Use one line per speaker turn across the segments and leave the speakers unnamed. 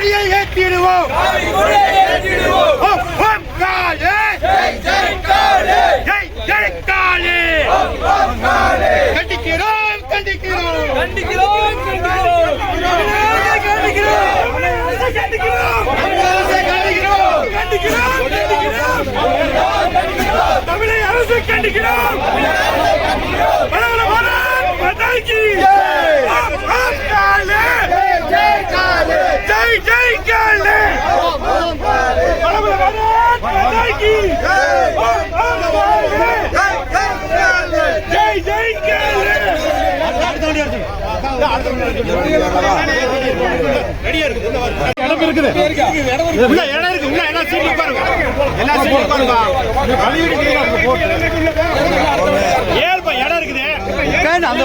கொடியை ஏற்றிடுவோம். கண்டிக்கிறோம். கண்டிக்கிறோம்
கண்டிக்கிறோம். கண்டிக்கிறோம். கண்டிக்கிறோம்
கண்டிக்கிறோம். இடம் இருக்குது உள்ள இடம் இருக்கு உள்ள எல்லாம் சீட் பாருங்க எல்லா சீட் உட்காருங்க கழுவிட்டு இடம் இருக்குது அந்த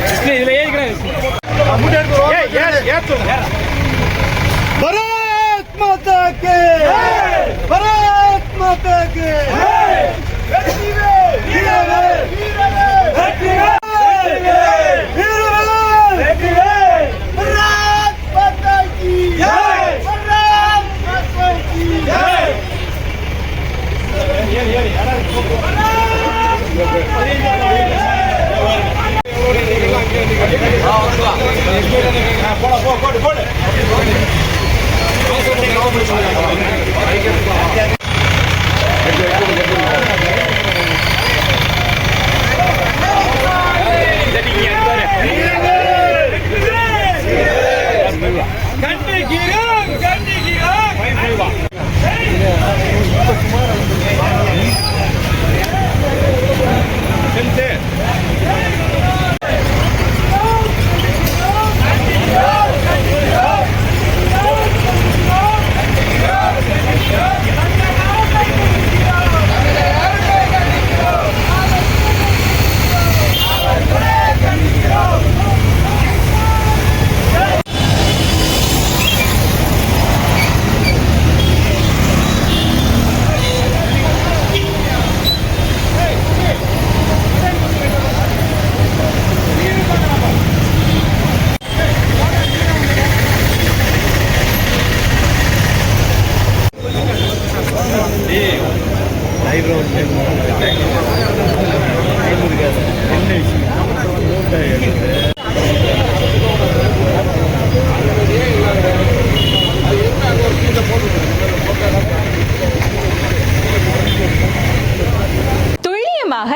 டிஸ்பிளே இதில் ஏறிக்கிறேன்
ஏ ஏ
ஏ